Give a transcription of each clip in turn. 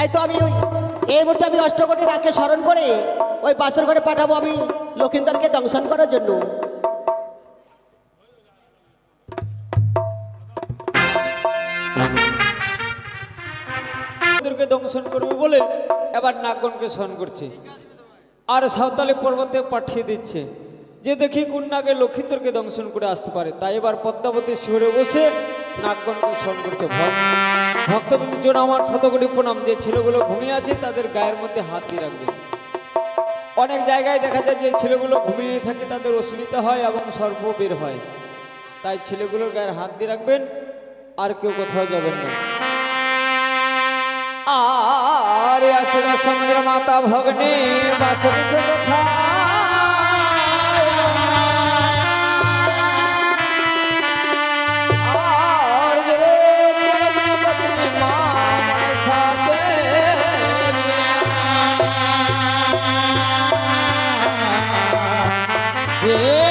তাই তো আমি ওই এই মুহূর্তে আমি অষ্টকোটি রাখকে স্মরণ করে ওই বাসর ঘরে পাঠাবো আমি লক্ষিন্দরকে দংশন করার জন্য। দংশন করবে বলে এবার নাগগণকে স্মরণ করছে। আর সাঁওতালি পর্বতে পাঠিয়ে দিচ্ছে। যে দেখি কোন নাগে লক্ষিন্দরকে দংশন করে আসতে পারে, তাই এবার পদ্মাবতী শিহরে বসে নাগগণকে স্মরণ করছে। ভক্ত ভক্তবিন্দুর জন্য আমার শতকোটি প্রণাম। যে ছেলেগুলো ঘুমিয়ে আছে, তাদের গায়ের মধ্যে হাত দিয়ে রাখবে। অনেক জায়গায় দেখা যায় যে ছেলেগুলো ঘুমিয়ে থাকে, তাদের অসুবিধা হয় এবং সর্প বের হয়। তাই ছেলেগুলোর গায়ের হাত দিয়ে রাখবেন, আর কেউ কোথাও যাবেন না। আরে আস্তে সমুদ্র মাতা ভগ্নে বাসর কথা। আর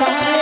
পায়।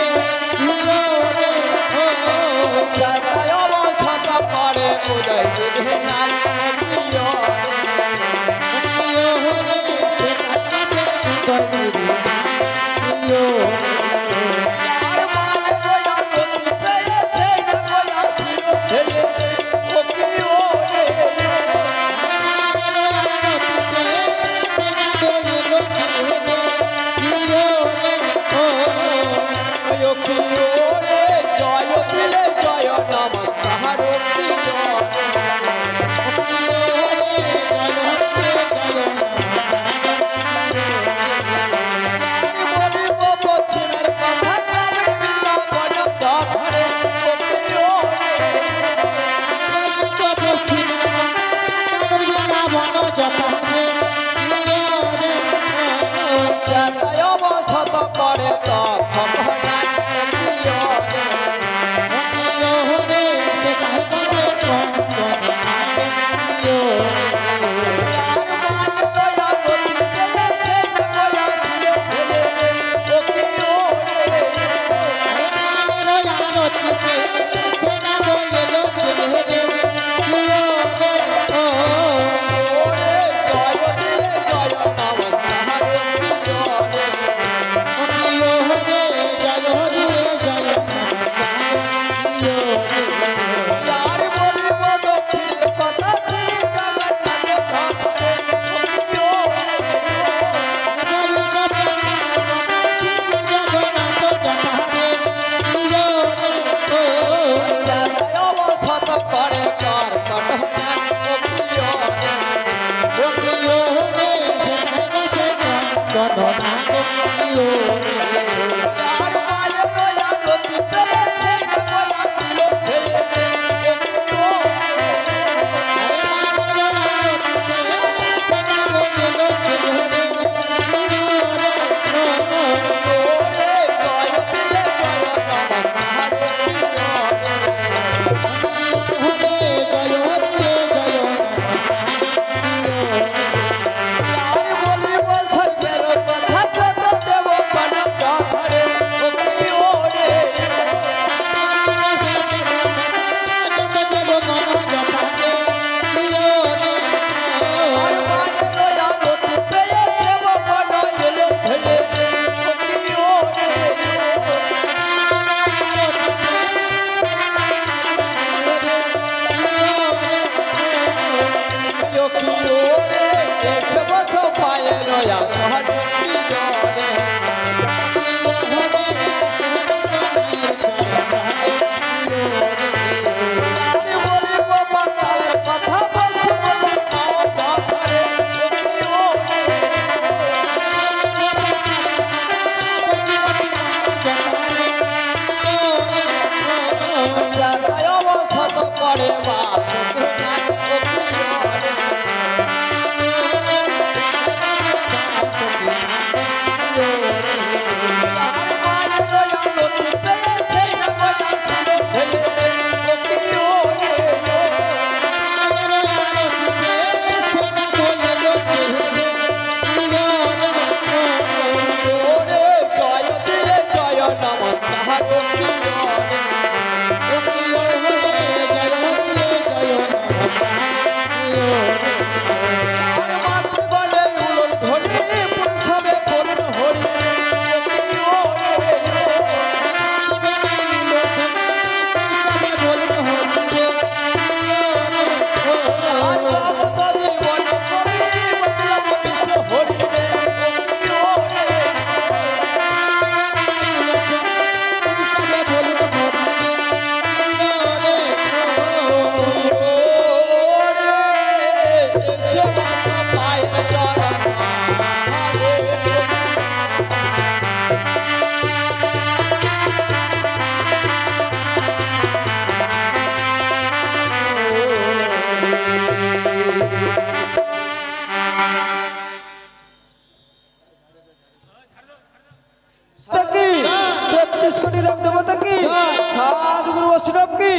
সাধুগুরু বৈষ্ণব কি।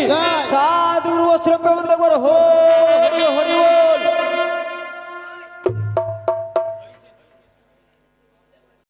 সাধুগুরু বৈষ্ণব হো।